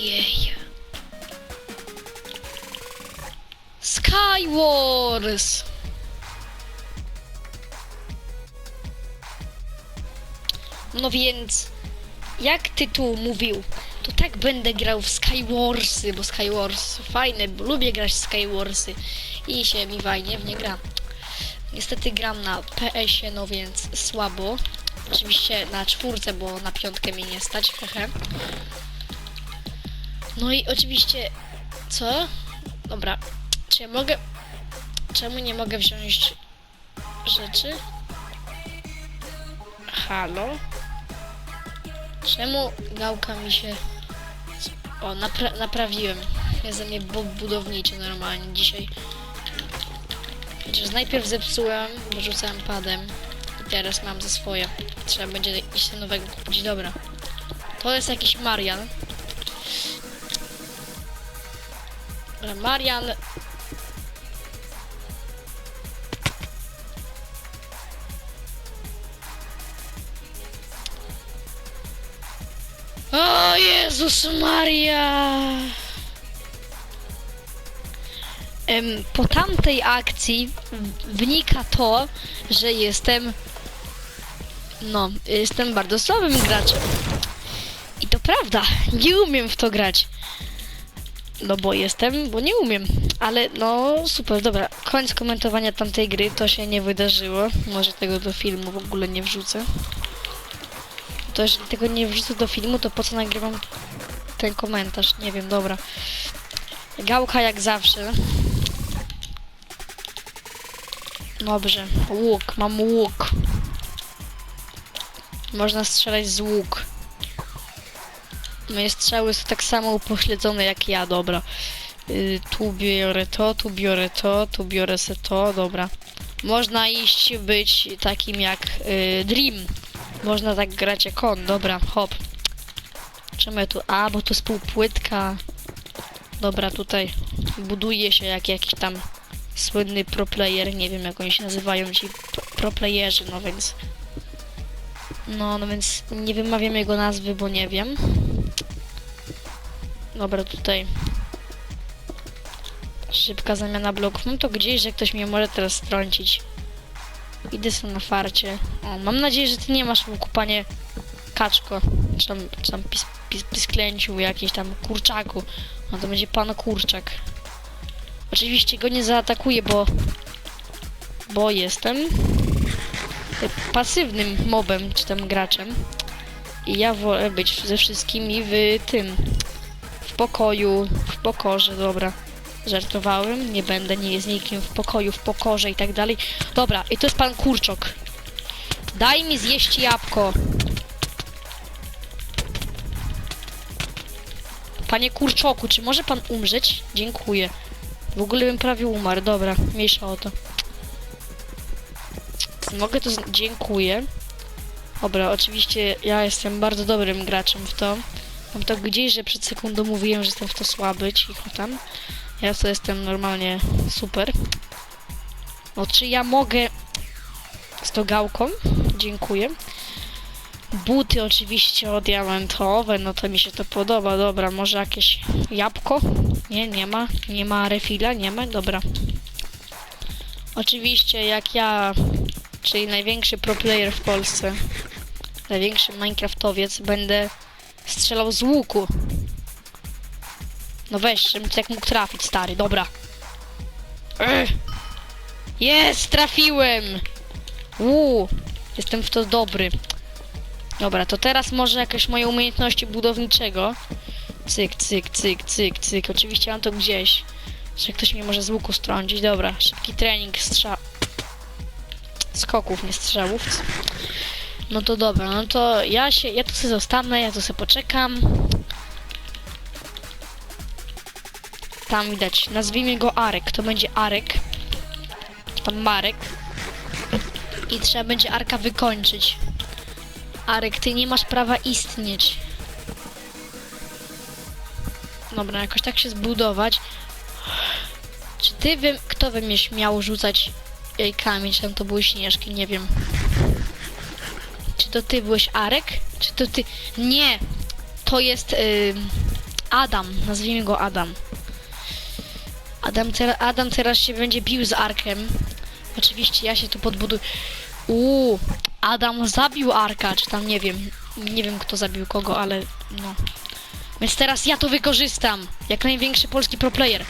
Ojej. Skywars! No więc, jak tytuł mówił, to tak będę grał w Skywarsy, bo Skywars fajne, bo lubię grać w Skywarsy i się mi fajnie w nie gra. Niestety gram na PS-ie, no więc słabo. Oczywiście na czwórce, bo na piątkę mi nie stać, hehe. No i oczywiście, co? Dobra, czy ja mogę, czemu nie mogę wziąć rzeczy? Halo? Czemu gałka mi się... O, napra naprawiłem. Ja ze mnie bu- budowniczy normalnie dzisiaj. Chociaż najpierw zepsułem, bo rzucałem padem. I teraz mam za swoje. Trzeba będzie iść nowego kupić. Dobra. To jest jakiś Marian. Marian... O Jezus Maria! Po tamtej akcji w- wynika to, że jestem no, jestem bardzo słabym graczem. I to prawda, nie umiem w to grać. No bo jestem, bo nie umiem. Ale no super, dobra. Koniec komentowania tamtej gry, to się nie wydarzyło. Może tego do filmu w ogóle nie wrzucę. To jeżeli tego nie wrzucę do filmu, to po co nagrywam ten komentarz? Nie wiem, dobra. Gałka jak zawsze. Dobrze, łuk, mam łuk. Można strzelać z łuk. Moje strzały są tak samo upośledzone jak ja, dobra. Y, tu biorę to, tu biorę to, tu biorę se to, dobra. Można iść być takim jak y, Dream. Można tak grać jak on, dobra, hop. Czemu tu? A, bo to jest półpłytka. Dobra, tutaj buduje się jak jakiś tam słynny pro player, nie wiem jak oni się nazywają ci pro playerzy, no więc no, no więc nie wymawiam jego nazwy, bo nie wiem. Dobra, tutaj szybka zamiana bloków. Mam to gdzieś, że ktoś mnie może teraz strącić. Idę sobie na farcie. O, mam nadzieję, że ty nie masz łuku, panie kaczko. Czy tam, czy tam pis, pis, pisklęciu, jakiś tam kurczaku. No to będzie pan kurczak. Oczywiście go nie zaatakuję, bo... Bo jestem pasywnym mobem, czy tam graczem. I ja wolę być ze wszystkimi w tym... W pokoju, w pokorze, dobra. Żartowałem, nie będę, nie jest nikim w pokoju, w pokorze i tak dalej. Dobra, i to jest pan kurczok. Daj mi zjeść jabłko. Panie kurczoku, czy może pan umrzeć? Dziękuję. W ogóle bym prawie umarł. Dobra, mniejsza o to. Mogę to... Dziękuję. Dobra, oczywiście ja jestem bardzo dobrym graczem w to. Mam to gdzieś, że przed sekundą mówiłem, że jestem w to słaby, cicho tam. Ja to jestem normalnie super. No, czy ja mogę z tą gałką? Dziękuję. Buty oczywiście diamentowe, no to mi się to podoba. Dobra, może jakieś jabłko? Nie, nie ma. Nie ma refila, nie ma. Dobra. Oczywiście jak ja, czyli największy pro player w Polsce, największy Minecraftowiec, będę strzelał z łuku. No weź, żebym tak mógł trafić, stary, dobra. Jest, trafiłem! Uuu, jestem w to dobry. Dobra, to teraz może jakieś moje umiejętności budowniczego. Cyk, cyk, cyk, cyk, cyk. Oczywiście mam to gdzieś. Że ktoś mnie może z łuku strącić. Dobra, szybki trening strzał. Skoków, nie strzałów. No to dobra, no to ja się, ja tu sobie zostanę, ja tu sobie poczekam. Tam widać, nazwijmy go Arek, to będzie Arek. Tam Marek. I trzeba będzie Arka wykończyć. Arek, ty nie masz prawa istnieć. Dobra, jakoś tak się zbudować. Czy ty wiem, kto we mnie śmiał rzucać jajkami, czy tam to były śnieżki, nie wiem. Czy to ty byłeś Arek? Czy to ty... Nie! To jest... Adam, nazwijmy go Adam. Adam, tera, Adam teraz się będzie bił z Arkiem. Oczywiście ja się tu podbuduję. Uuu, Adam zabił Arka, czy tam nie wiem. Nie wiem kto zabił kogo, ale no. Więc teraz ja to wykorzystam. Jak największy polski pro player.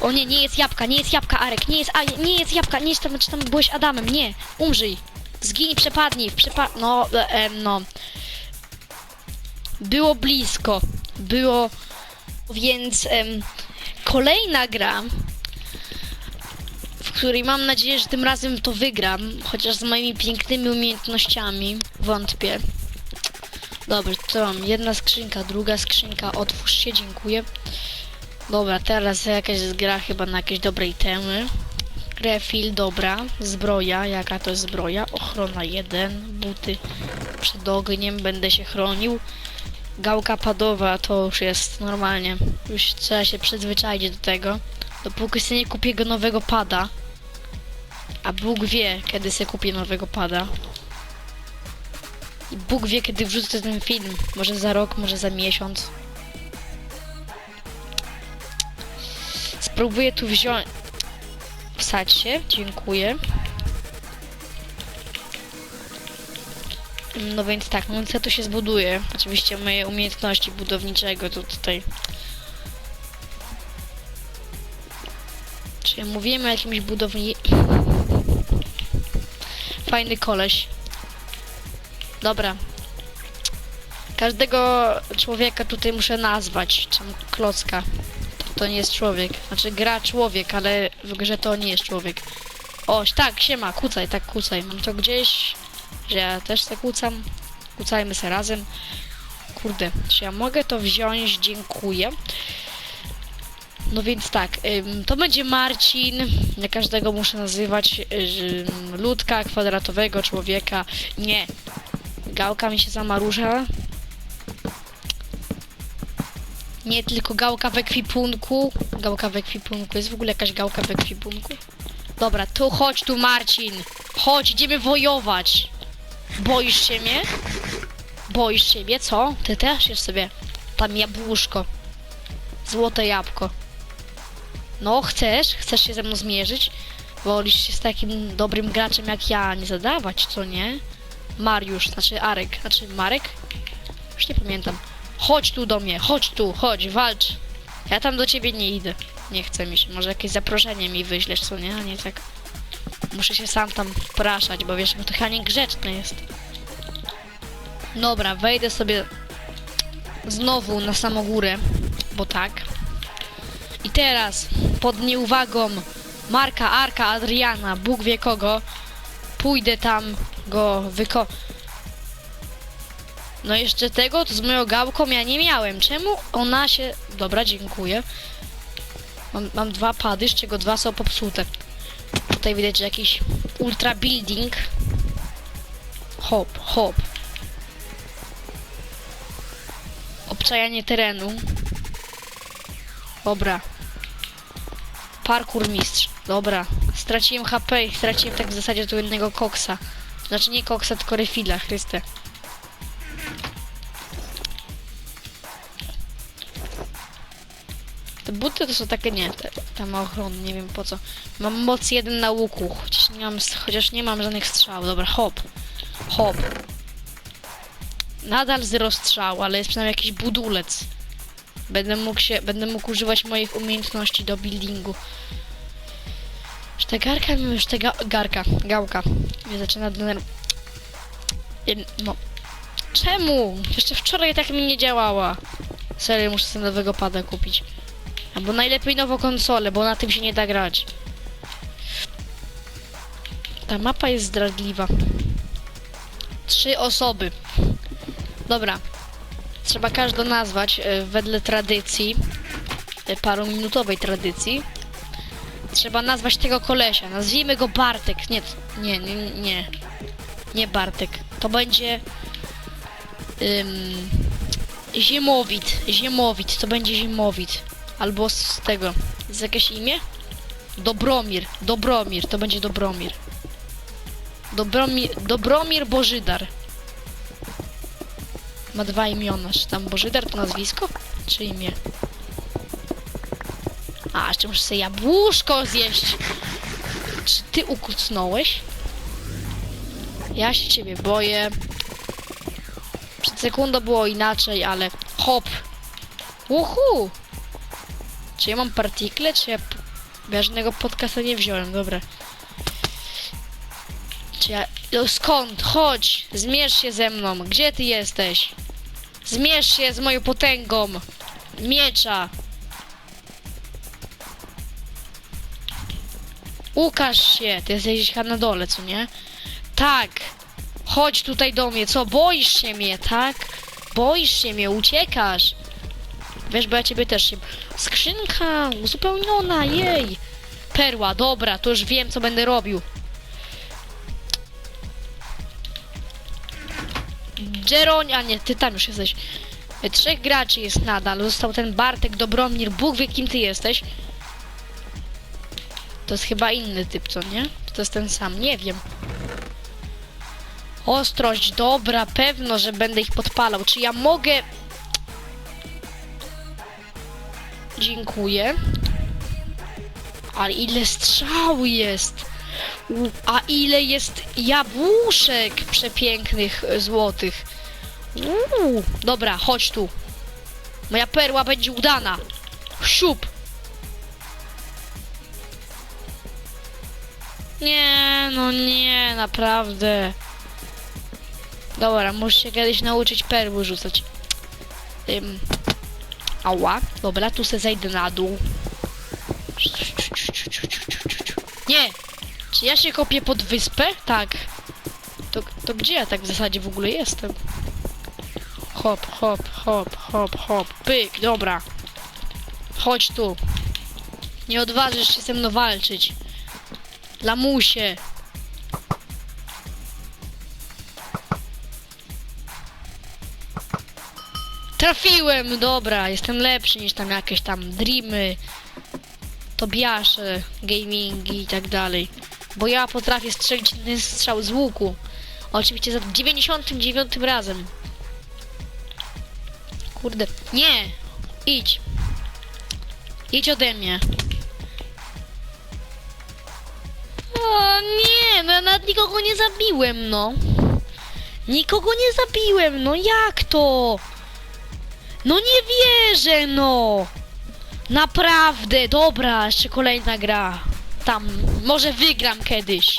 O nie, nie jest jabłka, nie jest jabłka, Arek, nie jest, a, nie jest jabłka, nie jest tam, czy tam byłeś Adamem, nie. Umrzyj. Zginij, przepadnij, przepa... No, e, no. Było blisko. Było... Więc em, kolejna gra, w której mam nadzieję, że tym razem to wygram, chociaż z moimi pięknymi umiejętnościami wątpię. Dobra, to mam jedna skrzynka, druga skrzynka, otwórz się, dziękuję. Dobra, teraz jakaś gra chyba na jakieś dobre itemy. Refill, dobra. Zbroja, jaka to jest zbroja? Ochrona 1, buty przed ogniem, będę się chronił. Gałka padowa to już jest normalnie. Już trzeba się przyzwyczaić do tego. Dopóki sobie nie kupię go nowego pada. A Bóg wie, kiedy sobie kupię nowego pada. I Bóg wie, kiedy wrzucę ten film. Może za rok, może za miesiąc. Spróbuję tu wziąć... Dziękuję. No więc tak, co tu się zbuduje? Oczywiście moje umiejętności budowniczego to tutaj. Czy mówiłem o jakimś budowni... Fajny koleś. Dobra. Każdego człowieka tutaj muszę nazwać. Czym klocka. To, nie jest człowiek. Znaczy gra człowiek, ale w grze to nie jest człowiek. Oś, tak, siema, kucaj, tak kucaj. Mam to gdzieś, że ja też se kucam. Kucajmy se razem. Kurde, czy ja mogę to wziąć? Dziękuję. No więc tak, to będzie Marcin. Ja każdego muszę nazywać ludka, kwadratowego człowieka. Nie. Gałka mi się zamarusza. Nie tylko gałka w ekwipunku. Gałka w ekwipunku. Jest w ogóle jakaś gałka w ekwipunku? Dobra, tu chodź tu Marcin. Chodź, idziemy wojować. Boisz się mnie? Boisz się mnie, co? Ty też jest sobie tam jabłuszko. Złote jabłko. No, chcesz? Chcesz się ze mną zmierzyć? Wolisz się z takim dobrym graczem jak ja nie zadawać, co nie? Mariusz, znaczy Arek, znaczy Marek? Już nie pamiętam. Chodź tu do mnie, chodź tu, chodź, walcz. Ja tam do ciebie nie idę. Nie chce mi się. Może jakieś zaproszenie mi wyślesz, co nie? A nie tak. Muszę się sam tam wpraszać, bo wiesz, bo to chyba niegrzeczne jest. Dobra, wejdę sobie znowu na samą górę, bo tak. I teraz, pod nieuwagą Marka, Arka, Adriana, Bóg wie kogo, pójdę tam go wyko... No jeszcze tego, to z moją gałką ja nie miałem. Czemu ona się... Dobra, dziękuję. Mam, mam dwa pady, z czego dwa są popsute. Tutaj widać, że jakiś ultra building. Hop, hop. Obczajanie terenu. Dobra. Parkour mistrz. Dobra. Straciłem HP i straciłem tak w zasadzie tu jednego koksa. Znaczy nie koksa, tylko refila, Chryste. Te buty to są takie nie, te, ma ochronne, nie wiem po co. Mam moc jeden na łuku, chociaż nie mam, chociaż nie mam żadnych strzał. Dobra, hop. Hop. Nadal zero strzał, ale jest przynajmniej jakiś budulec. Będę mógł się, będę mógł używać moich umiejętności do buildingu. Już ta garka, już ta ga, garka, gałka mnie zaczyna denerwować. No. Czemu? Jeszcze wczoraj tak mi nie działała. Serio, muszę sobie nowego pada kupić. Albo najlepiej nową konsolę, bo na tym się nie da grać. Ta mapa jest zdradliwa. Trzy osoby. Dobra. Trzeba każdą nazwać e, wedle tradycji. E, paruminutowej tradycji. Trzeba nazwać tego kolesia. Nazwijmy go Bartek. Nie, nie, nie, nie. Nie Bartek. To będzie... Ym, Ziemowit. Ziemowit. To będzie Ziemowit. Albo z tego. Jest jakieś imię? Dobromir. Dobromir. To będzie Dobromir. Dobromir, Dobromir Bożydar. Ma dwa imiona. Czy tam Bożydar to nazwisko? Czy imię? A, jeszcze muszę sobie jabłuszko zjeść. Czy ty ukucnąłeś? Ja się ciebie boję. Przed sekundą było inaczej, ale hop. Uhu! Czy ja mam partikle, czy ja... Ja żadnego podcasta nie wziąłem, dobra. Czy ja... No skąd? Chodź! Zmierz się ze mną! Gdzie ty jesteś? Zmierz się z moją potęgą! Miecza! Ukaż się! Ty jesteś chyba na dole, co nie? Tak! Chodź tutaj do mnie, co? Boisz się mnie, tak? Boisz się mnie, uciekasz! Wiesz, bo ja ciebie też się... Skrzynka uzupełniona, jej! Perła, dobra, to już wiem, co będę robił. Jeroń, a nie, ty tam już jesteś. Trzech graczy jest nadal. Został ten Bartek, Dobromir, Bóg wie kim ty jesteś. To jest chyba inny typ, co nie? To jest ten sam? Nie wiem. Ostrość, dobra, pewno, że będę ich podpalał. Czy ja mogę... Dziękuję. Ale ile strzał jest! A ile jest jabłuszek przepięknych, e, złotych. Uuu, dobra, chodź tu. Moja perła będzie udana. Siup. Nie, no nie, naprawdę. Dobra, muszę się kiedyś nauczyć perły rzucać. Ym. Ała, dobra, tu se zejdę na dół. Nie! Czy ja się kopię pod wyspę? Tak. To, to gdzie ja tak w zasadzie w ogóle jestem? Hop, hop, hop, hop, hop. Pyk, dobra. Chodź tu. Nie odważysz się ze mną walczyć. Lamusie. Trafiłem, dobra, jestem lepszy niż tam jakieś tam dreamy, Tobiasze, gamingi i tak dalej. Bo ja potrafię strzelić ten strzał z łuku. Oczywiście za 99 razem. Kurde, nie! Idź. Idź ode mnie. O nie, no ja nawet nikogo nie zabiłem, no. Nikogo nie zabiłem, no jak to? No nie wierzę, no. Naprawdę, dobra, jeszcze kolejna gra. Tam, może wygram kiedyś.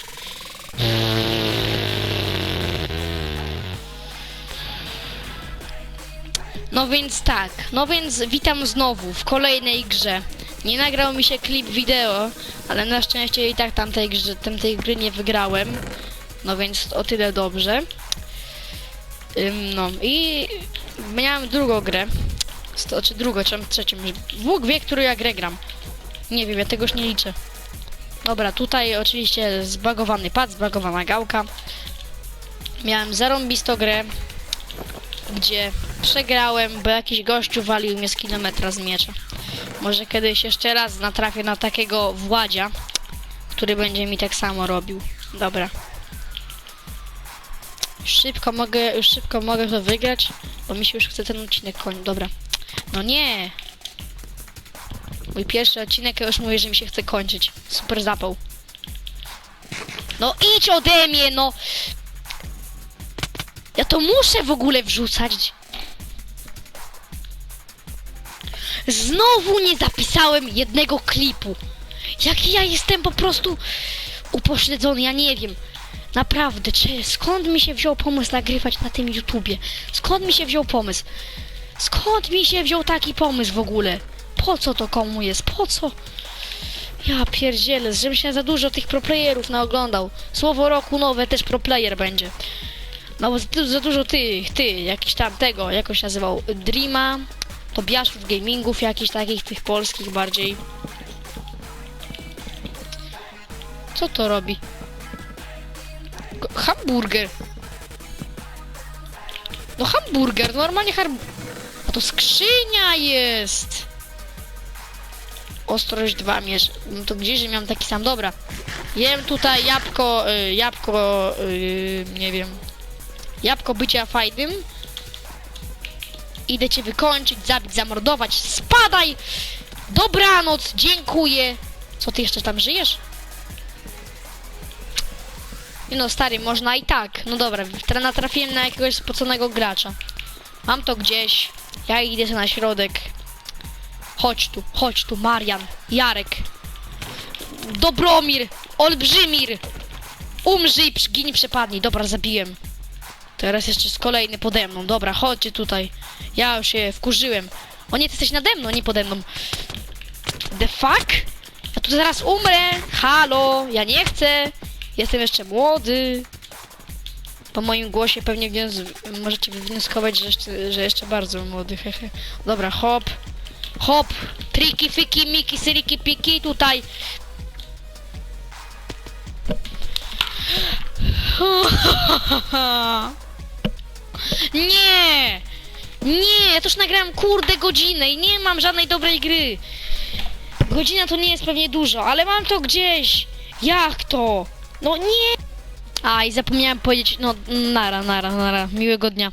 No więc tak, no więc witam znowu w kolejnej grze. Nie nagrał mi się klip wideo, ale na szczęście i tak tamtej, grze, tamtej gry nie wygrałem. No więc o tyle dobrze. Ym, no i miałem drugą grę. Sto, czy drugą, czy trzecią. Bóg wie, którą ja grę gram. Nie wiem, ja tego już nie liczę. Dobra, tutaj oczywiście zbagowany pad, zbagowana gałka. Miałem zarąbistą grę, gdzie przegrałem, bo jakiś gościu walił mnie z kilometra z miecza. Może kiedyś jeszcze raz natrafię na takiego Władzia, który będzie mi tak samo robił. Dobra. Szybko mogę, szybko mogę to wygrać, bo mi się już chce ten odcinek kończyć. Dobra. No nie! Mój pierwszy odcinek już mówię, że mi się chce kończyć. Super zapał. No idź ode mnie, no! Ja to muszę w ogóle wrzucać. Znowu nie zapisałem jednego klipu. Jaki ja jestem po prostu upośledzony, ja nie wiem. Naprawdę, czy skąd mi się wziął pomysł nagrywać na tym YouTubie? Skąd mi się wziął pomysł? Skąd mi się wziął taki pomysł w ogóle? Po co to komu jest? Po co? Ja pierdzielę, żebym się za dużo tych proplayerów naoglądał. Słowo roku nowe też proplayer będzie. No bo za, dużo tych, ty, jakiś tam tego, jakoś nazywał Dreama, Tobiaszów, gamingów jakichś takich, tych polskich bardziej. Co to robi? Hamburger. No hamburger, normalnie har... A to skrzynia jest! Ostrość 2 mierz. No to gdzieś, miałem taki sam. Dobra. Jem tutaj jabłko, y, jabłko, y, nie wiem. Jabłko bycia fajnym. Idę cię wykończyć, zabić, zamordować. Spadaj! Dobranoc, dziękuję. Co, ty jeszcze tam żyjesz? Nie no, stary, można i tak. No dobra, tra- natrafiłem na jakiegoś spoconego gracza. Mam to gdzieś. Ja idę na środek. Chodź tu, chodź tu, Marian, Jarek. Dobromir, Olbrzymir. Umrzyj, przygin, przepadnij. Dobra, zabiłem. Teraz jeszcze jest kolejny pode mną. Dobra, chodźcie tutaj. Ja już się wkurzyłem. O nie, ty jesteś nade mną, nie pode mną. The fuck? Ja tu zaraz umrę. Halo, ja nie chcę. Jestem jeszcze młody. Po moim głosie pewnie wnioz- możecie wywnioskować, że jeszcze, że jeszcze bardzo młody. Hehe. Dobra, hop. Hop. Triki, fiki, miki, syriki, piki. Tutaj. Nie! Nie, ja to już nagrałem kurde godzinę i nie mam żadnej dobrej gry. Godzina to nie jest pewnie dużo, ale mam to gdzieś. Jak to? No nie! A i zapomniałem powiedzieć, no nara, nara, nara. Miłego dnia.